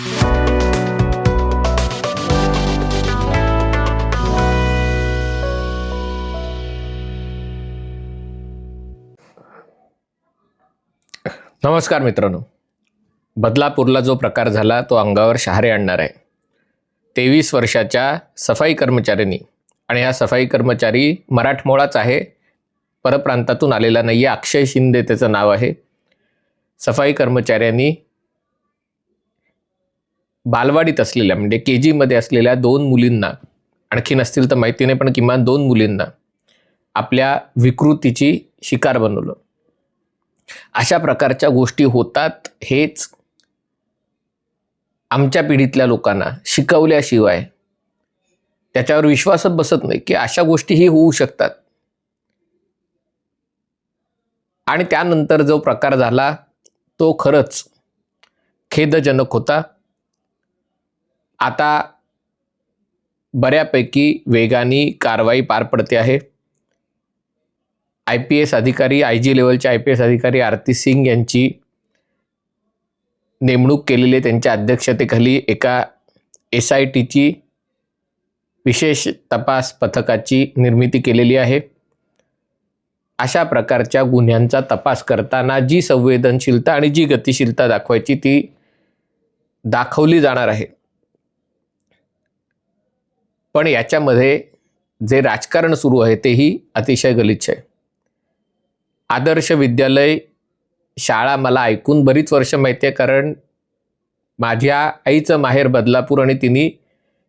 नमस्कार मित्रांनो. बदलापूरला जो प्रकार झाला तो अंगावर शहारे आणणार आहे. तेवीस वर्षाच्या सफाई कर्मचाऱ्यांनी आणि हा सफाई कर्मचारी मराठमोळाच आहे. परप्रांतातून आलेला नाही आहे अक्षय शिंदे त्याचं नाव आहे. सफाई कर्मचाऱ्यांनी बालवाडीत असलेल्या म्हणजे के जीमध्ये असलेल्या दोन मुलींना आणखीन असतील तर माहिती नाही पण किमान दोन मुलींना आपल्या विकृतीची शिकार बनवलं. अशा प्रकारच्या गोष्टी होतात हेच आमच्या पिढीतल्या लोकांना शिकवल्याशिवाय त्याच्यावर विश्वासच बसत नाही की अशा गोष्टीही होऊ शकतात. आणि त्यानंतर जो प्रकार झाला तो खरंच खेदजनक होता. आता बऱ्यापैकी वेगाने कारवाई पार पडते आहे. आय पी एस अधिकारी आय जी लेवलचे आय पी एस अधिकारी आरती सिंग यांची नेमणूक केलेली आहे. त्यांच्या अध्यक्षतेखाली एका एस आय टीची विशेष तपास पथकाची निर्मिती केलेली आहे. अशा प्रकारच्या गुन्ह्यांचा तपास करताना जी संवेदनशीलता आणि जी गतिशीलता दाखवायची ती दाखवली जाणार आहे. पण याच्यामध्ये जे राजकारण सुरू आहे तेही अतिशय गलिच्छ आहे. आदर्श विद्यालय शाळा मला ऐकून बरीच वर्ष माहिती आहे कारण माझ्या आईचं माहेर बदलापूर आणि तिने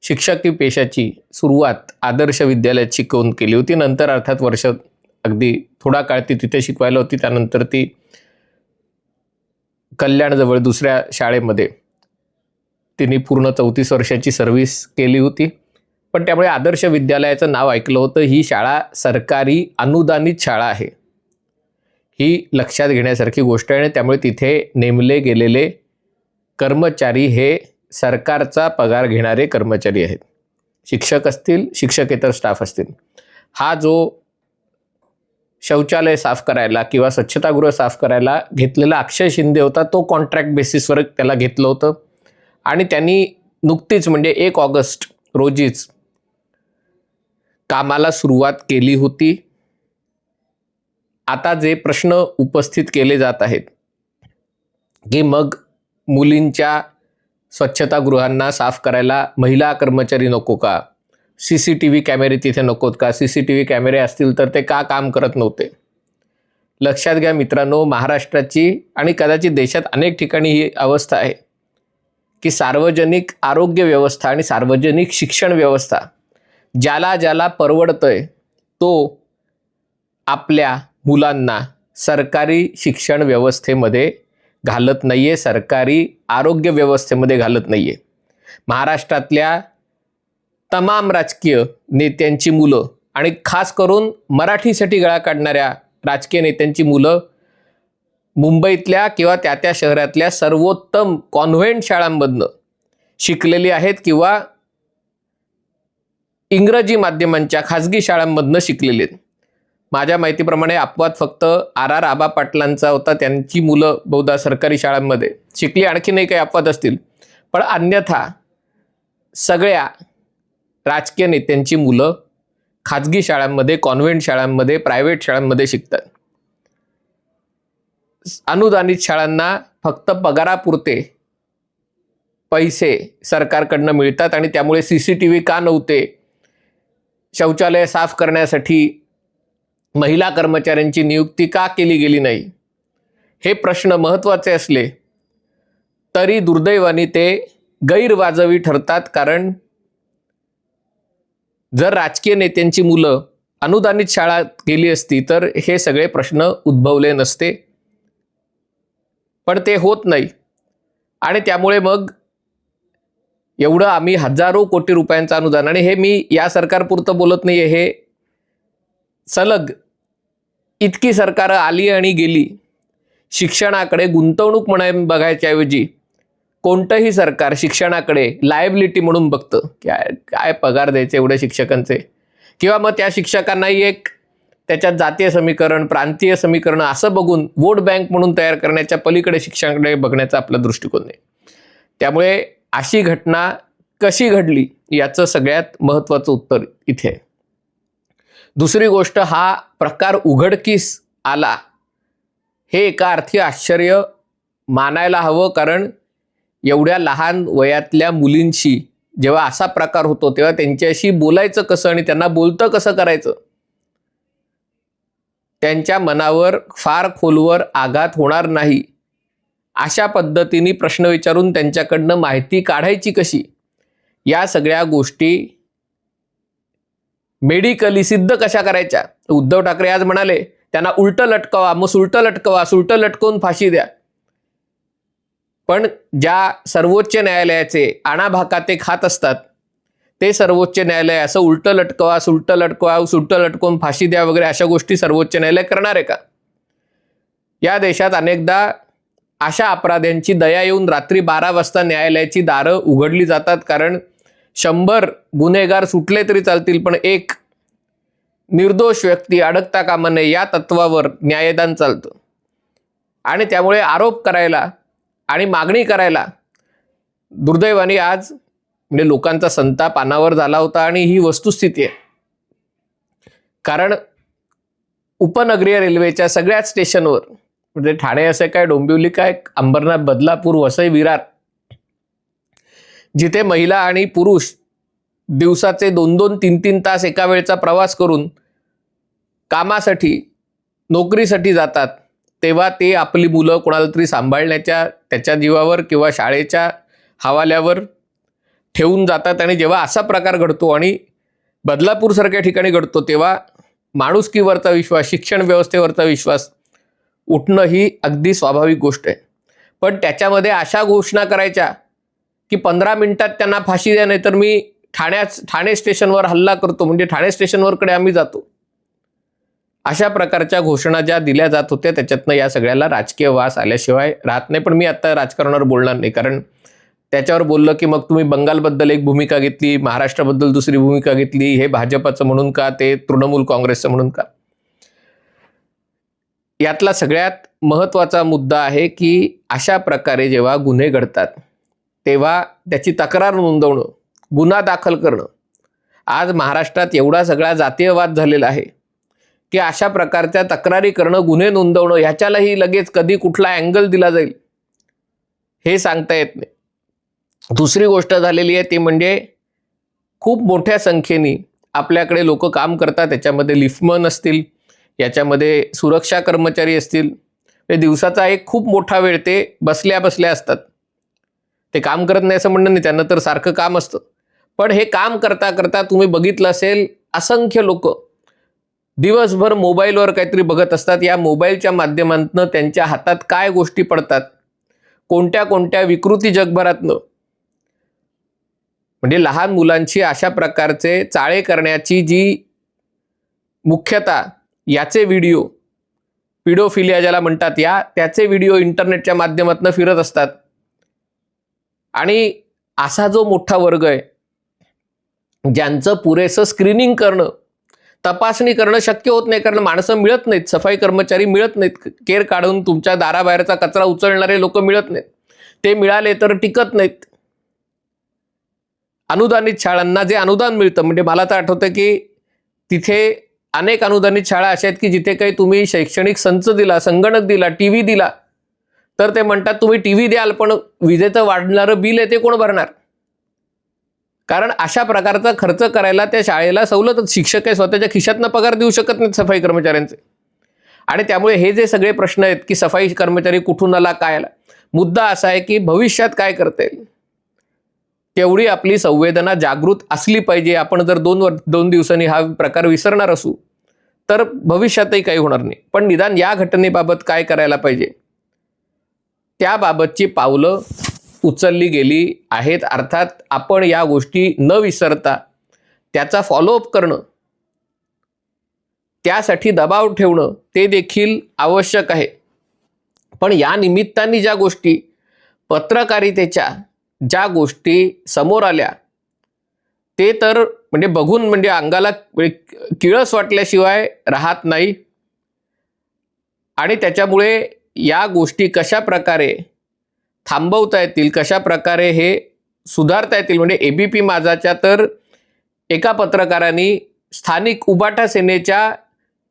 शिक्षकी पेशाची सुरुवात आदर्श विद्यालयात शिकवून केली होती नंतर अर्थात वर्ष अगदी थोडा काळ ती तिथे शिकवायला होती त्यानंतर ती कल्याणजवळ दुसऱ्या शाळेमध्ये तिने पूर्ण चौतीस वर्षाची सर्व्हिस केली होती. पण त्यामुळे आदर्श विद्यालयाचं नाव ऐकलं होतं. ही शाळा सरकारी अनुदानित शाळा आहे. ही लक्षात घेण्यासारखी गोष्ट आहे आणि त्यामुळे तिथे नेमले गेलेले कर्मचारी हे सरकारचा पगार घेणारे कर्मचारी आहेत. शिक्षक असतील शिक्षकेतर स्टाफ असतील. हा जो शौचालय साफ करायला किंवा स्वच्छतागृह साफ करायला घेतलेला अक्षय शिंदे होता तो कॉन्ट्रॅक्ट बेसिसवर त्याला घेतलं होतं. आणि त्यांनी नुकतीच म्हणजे एक ऑगस्ट रोजीच कामाला सुरुवात केली होती. आता जे प्रश्न उपस्थित केले जात आहेत की मग मुलींच्या स्वच्छतागृहांना साफ करायला महिला कर्मचारी नको का? सी सी टी व्ही कॅमेरे तिथे नकोत का? सी सी टी व्ही कॅमेरे असतील तर ते का काम करत नव्हते? लक्षात घ्या मित्रांनो महाराष्ट्राची आणि कदाचित देशात अनेक ठिकाणी ही अवस्था आहे की सार्वजनिक आरोग्य व्यवस्था आणि सार्वजनिक शिक्षण व्यवस्था ज्याला ज्याला परवडतंय तो आपल्या मुलांना सरकारी शिक्षण व्यवस्थेमध्ये घालत नाही आहे सरकारी आरोग्य व्यवस्थेमध्ये घालत नाही आहे महाराष्ट्रातल्या तमाम राजकीय नेत्यांची मुलं आणि खास करून मराठीसाठी गळा काढणाऱ्या राजकीय नेत्यांची मुलं मुंबईतल्या किंवा त्या त्या शहरातल्या सर्वोत्तम कॉन्व्हेंट शाळांमधनं शिकलेली आहेत किंवा इंग्रजी माध्यमांच्या खाजगी शाळांमधनं शिकलेले आहेत. माझ्या माहितीप्रमाणे अपवाद फक्त आर आर आबा पाटलांचा होता. त्यांची मुलं बहुधा सरकारी शाळांमध्ये शिकली. आणखीनही काही अपवाद असतील. पण अन्यथा सगळ्या राजकीय नेत्यांची मुलं खाजगी शाळांमध्ये कॉन्व्हेंट शाळांमध्ये प्रायव्हेट शाळांमध्ये शिकतात. अनुदानित शाळांना फक्त पगारापुरते पैसे सरकारकडनं मिळतात आणि त्यामुळे सी सी टी व्ही का नव्हते शौचालय साफ करण्यासाठी महिला कर्मचाऱ्यांची नियुक्ती का केली गेली नाही? हे प्रश्न महत्त्वाचे असले तरी दुर्दैवाने ते गैरवाजवी ठरतात कारण जर राजकीय नेत्यांची मुलं अनुदानित शाळा गेली असती तर हे सगळे प्रश्न उद्भवले नसते. पण ते होत नाही. आणि त्यामुळे मग एवढं आम्ही हजारो कोटी रुपयांचं अनुदान आणि हे मी या सरकारपुरतं बोलत नाही आहे हे सलग इतकी सरकारं आली आणि गेली शिक्षणाकडे गुंतवणूक म्हणून बघायच्याऐवजी कोणतंही सरकार शिक्षणाकडे लायबिलिटी म्हणून बघतं काय काय पगार द्यायचे एवढे शिक्षकांचे? किंवा मग त्या शिक्षकांनाही एक त्याच्यात जातीय समीकरण प्रांतीय समीकरण असं बघून वोट बँक म्हणून तयार करण्याच्या पलीकडे शिक्षणाकडे बघण्याचा आपला दृष्टिकोन आहे. त्यामुळे अशी घटना कशी घडली याचं सगळ्यात महत्त्वाचं उत्तर इथे आहे. दुसरी गोष्ट हा प्रकार उघडकीस आला हे एका अर्थी आश्चर्य मानायला हवं कारण एवढ्या लहान वयातल्या मुलींशी जेव्हा असा प्रकार होतो तेव्हा त्यांच्याशी बोलायचं कसं आणि त्यांना बोलतं कसं करायचं त्यांच्या मनावर फार खोलवर आघात होणार नाही अशा पद्धतीने प्रश्न विचारून त्यांच्याकडनं माहिती काढायची कशी? या सगळ्या गोष्टी मेडिकली सिद्ध कशा करायच्या? उद्धव ठाकरे आज म्हणाले त्यांना उलटं लटकवा मग सुलटं लटकवा सुलटं लटकवून फाशी द्या. पण ज्या सर्वोच्च न्यायालयाचे आणाभाका ते खात असतात ते सर्वोच्च न्यायालय असं उलटं लटकवा सुलटं लटकवा सुलटं लटकवून फाशी द्या वगैरे अशा गोष्टी सर्वोच्च न्यायालय करणार आहे का? या देशात अनेकदा अशा अपराध्यांची दया येऊन रात्री बारा वाजता न्यायालयाची दारं उघडली जातात. कारण शंभर गुन्हेगार सुटले तरी चालतील पण एक निर्दोष व्यक्ती अडकता कामा नये या तत्वावर न्यायदान चालतं. आणि त्यामुळे आरोप करायला आणि मागणी करायला दुर्दैवाने आज म्हणजे लोकांचा संताप अनावर झाला होता आणि ही वस्तुस्थिती आहे. कारण उपनगरीय रेल्वेच्या सगळ्याच स्टेशनवर म्हणजे ठाणे असे काय डोंबिवली काय अंबरनाथ बदलापूर वसई विरार. जिथे महिला आणि पुरुष दिवसाचे दोन दोन तीन तीन तास एका वेळचा प्रवास करून कामासाठी नोकरीसाठी जातात तेव्हा ते आपली मुलं कोणाला तरी सांभाळण्याच्या त्याच्या जीवावर किंवा शाळेच्या हवाल्यावर ठेवून जातात आणि जेव्हा असा प्रकार घडतो आणि बदलापूरसारख्या ठिकाणी घडतो तेव्हा माणुसकीवरचा विश्वास शिक्षण व्यवस्थेवरचा विश्वास उठणं ही अगदी स्वाभाविक गोष्ट आहे. पण त्याच्यामध्ये अशा घोषणा करायच्या की पंधरा मिनिटात त्यांना फाशी द्या नाही तर मी ठाण्याच ठाणे स्टेशनवर हल्ला करतो. म्हणजे ठाणे स्टेशनवरकडे आम्ही जातो. अशा प्रकारच्या घोषणा ज्या दिल्या जात होत्या त्याच्यातनं या सगळ्याला राजकीय वास आल्याशिवाय राहत नाही. पण मी आता राजकारणावर बोलणार नाही. कारण त्याच्यावर बोललं की मग तुम्ही बंगालबद्दल एक भूमिका घेतली महाराष्ट्राबद्दल दुसरी भूमिका घेतली हे भाजपचं म्हणून का ते तृणमूल काँग्रेसचं म्हणून का? यातला सगळ्यात महत्त्वाचा मुद्दा आहे की अशा प्रकारे जेव्हा गुन्हे घडतात तेव्हा त्याची तक्रार नोंदवणं गुन्हा दाखल करणं. आज महाराष्ट्रात एवढा सगळा जातीयवाद झालेला आहे की अशा प्रकारच्या तक्रारी करणं गुन्हे नोंदवणं ह्याच्यालाही लगेच कधी कुठला अँगल दिला जाईल हे सांगता येत नाही. दुसरी गोष्ट झालेली आहे ती म्हणजे खूप मोठ्या संख्येने आपल्याकडे लोक काम करतात त्याच्यामध्ये लिफ्टमन असतील याच्यामध्ये सुरक्षा कर्मचारी असतील. ते दिवसाचा एक खूप मोठा वेळ ते बसल्या बसल्या असतात. ते काम करत नाही असं म्हणणं नाही त्यांना तर सारखं काम असतं. पण हे काम करता करता तुम्ही बघितलं असेल असंख्य लोक दिवसभर मोबाईलवर काहीतरी बघत असतात. या मोबाईलच्या माध्यमातून त्यांच्या हातात काय गोष्टी पडतात? कोणत्या कोणत्या विकृती जगभरातनं? म्हणजे लहान मुलांची अशा प्रकारचे चाळे करण्याची जी मुख्यतः याचे व्हिडिओ पिडोफिलिया ज्याला म्हणतात या त्याचे व्हिडिओ इंटरनेटच्या माध्यमातून फिरत असतात. आणि असा जो मोठा वर्ग आहे ज्यांचं पुरेसं स्क्रीनिंग करणं तपासणी करणं शक्य होत नाही कारण माणसं मिळत नाहीत सफाई कर्मचारी मिळत नाहीत केर काढून तुमच्या दाराबाहेरचा कचरा उचलणारे लोक मिळत नाहीत. ते मिळाले तर टिकत नाहीत. अनुदानित शाळांना जे अनुदान मिळतं म्हणजे मला तर आठवतं की तिथे अनेक अनुदानित शाळा अशा आहेत की जिथे काही तुम्ही शैक्षणिक संच दिला संगणक दिला टी व्ही दिला तर ते म्हणतात तुम्ही टी व्ही द्याल पण विजेचं वाढणारं बिल आहे ते कोण भरणार? कारण अशा प्रकारचा खर्च करायला त्या शाळेला सवलत शिक्षक आहे स्वतःच्या खिशातनं पगार देऊ शकत नाहीत सफाई कर्मचाऱ्यांचे. आणि त्यामुळे हे जे सगळे प्रश्न आहेत की सफाई कर्मचारी कुठून आला काय आला मुद्दा असा आहे की भविष्यात काय करता येईल? तेवढी आपली संवेदना जागृत असली पाहिजे. आपण जर दोन वर दोन दिवसांनी हा प्रकार विसरणार असू तर भविष्यातही काही होणार नाही. पण निदान या घटनेबाबत काय करायला पाहिजे? त्याबाबतची पावलं उचलली गेली आहेत. अर्थात आपण या गोष्टी न विसरता त्याचा फॉलोअप करणं त्यासाठी दबाव ठेवणं ते देखील आवश्यक आहे. पण या निमित्ताने ज्या गोष्टी पत्रकारितेच्या ज्या गोष्टी समोर आल्या ते तर म्हणजे बघून म्हणजे अंगाला किळस वाटल्याशिवाय राहत नाही. आणि त्याच्यामुळे या गोष्टी कशा प्रकारे थांबवता येतील कशा प्रकारे हे सुधारता येतील म्हणजे ए बी पी माझाच्या तर एका पत्रकारांनी स्थानिक उबाटा सेनेच्या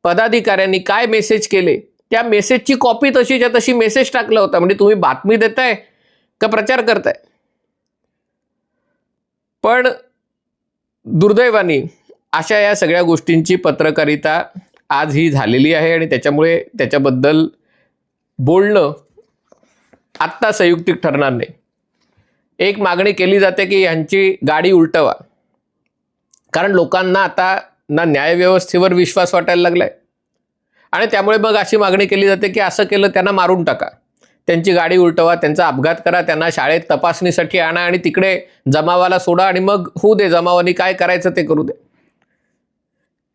पदाधिकाऱ्यांनी काय मेसेज केले? त्या मेसेजची कॉपी तशीच्या तशी मेसेज टाकला होता. म्हणजे तुम्ही बातमी देताय का प्रचार करताय? पण दुर्दैवाने अशा या सगळ्या गोष्टींची पत्रकारिता आज ही झालेली आहे आणि त्याच्यामुळे त्याच्याबद्दल बोलणं आत्ता संयुक्तिक ठरणार नाही. एक मागणी केली जाते की यांची गाडी उलटवा. कारण लोकांना आता ना न्यायव्यवस्थेवर विश्वास वाटायला लागला आहे आणि त्यामुळे मग अशी मागणी केली जाते की असं केलं त्यांना मारून टाका. त्यांची गाडी उलटवा त्यांचा अपघात करा त्यांना शाळेत तपासणीसाठी आणा आणि तिकडे जमावाला सोडा आणि मग होऊ दे जमावानी काय करायचं ते करू दे.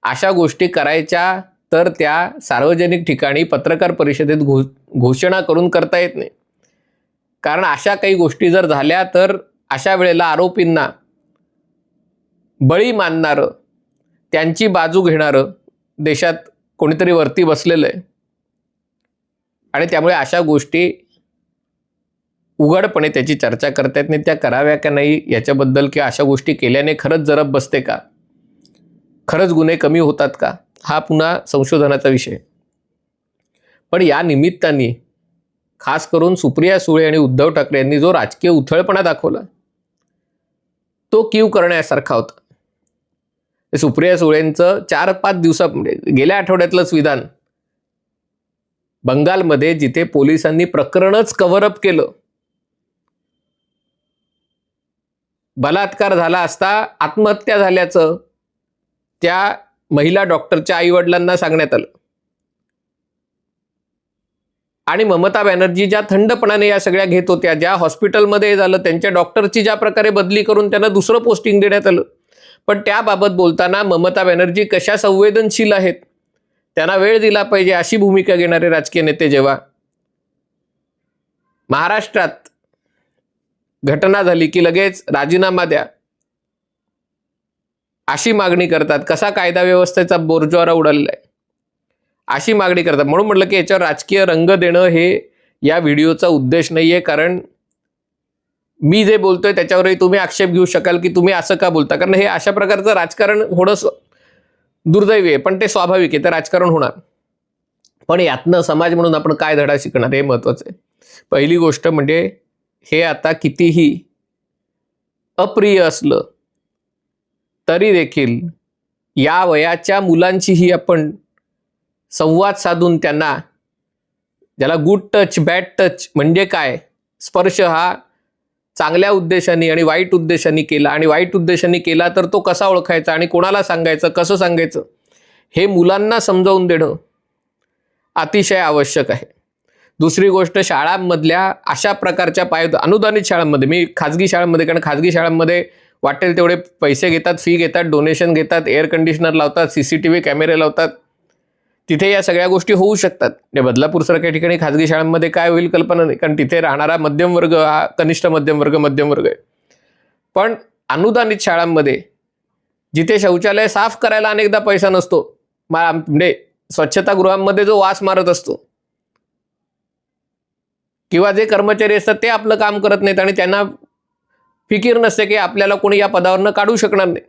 अशा गोष्टी करायच्या तर त्या सार्वजनिक ठिकाणी पत्रकार परिषदेत घो घोषणा करून करता येत नाही. कारण अशा काही गोष्टी जर झाल्या तर अशा वेळेला आरोपींना बळी मानणारं त्यांची बाजू घेणारं देशात कोणीतरी वरती बसलेलं आहे. आणि त्यामुळे अशा गोष्टी उघडपणे त्याची चर्चा करता येत नाही. त्या कराव्या का नाही याच्याबद्दल किंवा अशा गोष्टी केल्याने खरंच जरब बसते का? खरंच गुन्हे कमी होतात का? हा पुन्हा संशोधनाचा विषय. पण या निमित्ताने खास करून सुप्रिया सुळे आणि उद्धव ठाकरे यांनी जो राजकीय उथळपणा दाखवला तो कीव करण्यासारखा होता. सुप्रिया सुळेंचं चार पाच दिवसा म्हणजे गेल्या आठवड्यातलंच विधान बंगालमध्ये जिथे पोलिसांनी प्रकरणच कव्हरअप केलं. बलात्कार झाला असता आत्महत्या झाल्याचं त्या महिला डॉक्टरच्या आईवडिलांना सांगण्यात आलं. आणि ममता बॅनर्जी ज्या थंडपणाने या सगळ्या घेत होत्या ज्या हॉस्पिटलमध्ये झालं त्यांच्या डॉक्टरची ज्या प्रकारे बदली करून त्यांना दुसरं पोस्टिंग देण्यात आलं. पण त्याबाबत बोलताना ममता बॅनर्जी कशा संवेदनशील आहेत? त्यांना वेळ दिला पाहिजे अशी भूमिका घेणारे राजकीय नेते जेव्हा महाराष्ट्रात घटना झाली की लगेच राजीनामा द्या अशी मागणी करतात. कसा कायदा व्यवस्थेचा बोरज्वारा उडालेला आहे अशी मागणी करतात. म्हणून म्हटलं की याच्यावर राजकीय रंग देणं हे या व्हिडिओचा उद्देश नाही आहे कारण मी जे बोलतोय त्याच्यावरही तुम्ही आक्षेप घेऊ शकाल की तुम्ही असं का बोलता? कारण हे अशा प्रकारचं राजकारण होणं दुर्दैवी आहे पण ते स्वाभाविक आहे तर राजकारण होणार. पण यातनं समाज म्हणून आपण काय धडा शिकणार हे महत्त्वाचं आहे. पहिली गोष्ट म्हणजे हे आता कितीही अप्रिय असलं तरी देखील या वयाच्या मुलांशीही आपण संवाद साधून त्यांना ज्याला गुड टच बॅड टच म्हणजे काय स्पर्श हा चांगल्या उद्देशाने आणि वाईट उद्देशाने केला आणि वाईट उद्देशाने केला तर तो कसा ओळखायचा आणि कोणाला सांगायचं कसं सांगायचं? हे मुलांना समजावून देणं अतिशय आवश्यक आहे. दुसरी गोष्ट शाळांमधल्या अशा प्रकारच्या पाय अनुदानित शाळांमध्ये मी खाजगी शाळांमध्ये कारण खाजगी शाळांमध्ये वाटेल तेवढे पैसे घेतात फी घेतात डोनेशन घेतात एअर कंडिशनर लावतात सी सी टी व्ही कॅमेरे लावतात तिथे या सगळ्या गोष्टी होऊ शकतात. म्हणजे बदलापूरसारख्या ठिकाणी खाजगी शाळांमध्ये काय होईल कल्पना नाही कारण तिथे राहणारा मध्यम वर्ग हा कनिष्ठ मध्यम वर्ग मध्यम वर्ग आहे. पण अनुदानित शाळांमध्ये जिथे शौचालय साफ करायला अनेकदा पैसा नसतो मा- म्हणजे स्वच्छतागृहांमध्ये जो वास मारत असतो किंवा जे कर्मचारी असतात ते आपलं काम करत नाहीत आणि त्यांना फिकीर नसते की आपल्याला कोणी या पदावरनं काढू शकणार नाही.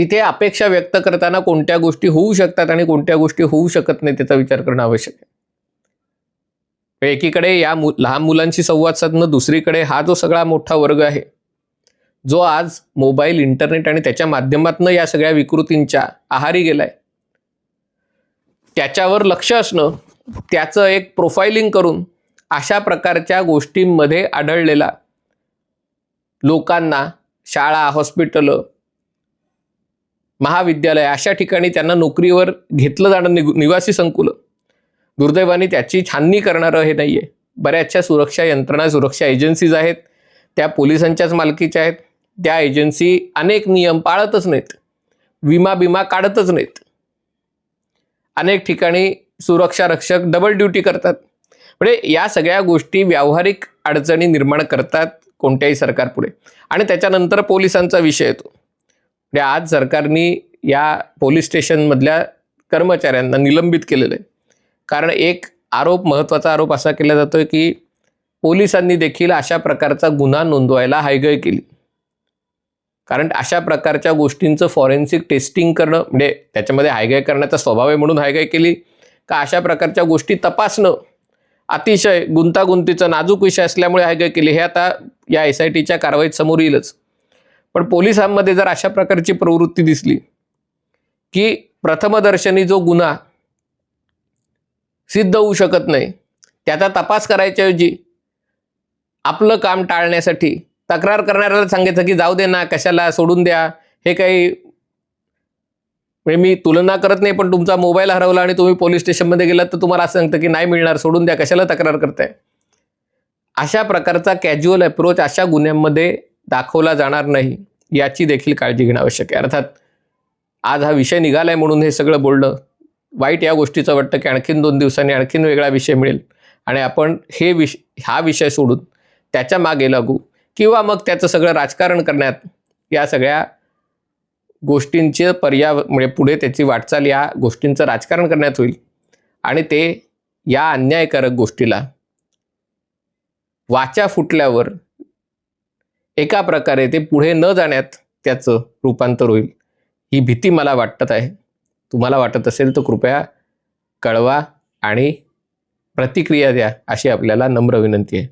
तिथे अपेक्षा व्यक्त करताना कोणत्या गोष्टी होऊ शकतात आणि कोणत्या गोष्टी होऊ शकत नाही त्याचा विचार करणं आवश्यक आहे. एकीकडे या मु लहान मुलांशी संवाद साधणं दुसरीकडे हा जो सगळा मोठा वर्ग आहे जो आज मोबाईल इंटरनेट आणि त्याच्या माध्यमातून या सगळ्या विकृतींच्या आहारी गेलाय त्याच्यावर लक्ष असणं त्याचं एक प्रोफाइलिंग करून अशा प्रकारच्या गोष्टींमध्ये आढळलेला लोकांना शाळा हॉस्पिटलं महाविद्यालय अशा ठिकाणी त्यांना नोकरीवर घेतलं जाणं निग निवासी संकुलं. दुर्दैवाने त्याची छाननी करणारं हे नाही आहे बऱ्याचशा सुरक्षा यंत्रणा सुरक्षा एजन्सीज आहेत. त्या पोलिसांच्याच मालकीच्या आहेत. त्या एजन्सी अनेक नियम पाळतच नाहीत. विमा बिमा काढतच नाहीत. अनेक ठिकाणी सुरक्षा रक्षक डबल ड्युटी करतात. म्हणजे या सगळ्या गोष्टी व्यावहारिक अडचणी निर्माण करतात कोणत्याही सरकारपुढे. आणि त्याच्यानंतर पोलिसांचा विषय येतो. म्हणजे आज सरकारने या पोलीस स्टेशनमधल्या कर्मचाऱ्यांना निलंबित केलेलं आहे. कारण एक आरोप महत्त्वाचा आरोप असा केला जातोय की पोलिसांनी देखील अशा प्रकारचा गुन्हा नोंदवायला हायगय केली. कारण अशा प्रकारच्या गोष्टींचं फॉरेन्सिक टेस्टिंग करणं म्हणजे त्याच्यामध्ये हायगय करण्याचा स्वभाव आहे म्हणून हायगय केली का अशा प्रकारच्या गोष्टी तपासणं अतिशय गुंतागुंतीचं नाजूक विषय असल्यामुळे हायगय केली हे आता या एस आय टीच्या कारवाईत समोर येईलच. पण पोलिसांमध्ये जर अशा प्रकारची प्रवृत्ती दिसली की प्रथमदर्शनी जो गुन्हा सिद्ध होऊ शकत नाही त्याचा तपास करायच्याऐवजी आपलं काम टाळण्यासाठी तक्रार करणाऱ्याला सांगायचं की जाऊ दे ना कशाला सोडून द्या हे काही म्हणजे मी तुलना करत नाही पण तुमचा मोबाईल हरवला आणि तुम्ही पोलीस स्टेशनमध्ये गेलात तर तुम्हाला असं सांगतं की नाही मिळणार सोडून द्या कशाला तक्रार करताय? अशा प्रकारचा कॅज्युअल अप्रोच अशा गुन्ह्यांमध्ये दाखवला जाणार नाही याची देखील काळजी घेणं आवश्यक आहे. अर्थात आज हा विषय निघालाय म्हणून हे सगळं बोलणं वाईट या गोष्टीचं वाटतं की आणखीन दोन दिवसांनी आणखीन वेगळा विषय मिळेल. आणि आपण हे विष हा विषय सोडून त्याच्यामागे लागू किंवा मग त्याचं सगळं राजकारण करण्यात या सगळ्या गोष्टींचे पर्याय म्हणजे पुढे त्याची वाटचाल या गोष्टींचं राजकारण करण्यात होईल. आणि ते या अन्यायकारक गोष्टीला वाचा फुटल्यावर एका प्रकारे ते पुढे न जाण्यात त्याचं रूपांतर होईल. ही भीती मला वाटत आहे. तुम्हाला वाटत असेल तर कृपया कळवा आणि प्रतिक्रिया द्या अशी आपल्याला नम्र विनंती आहे.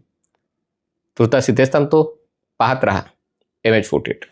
तुर्तास इथेच थांबतो पाहत रहा. M H forty eight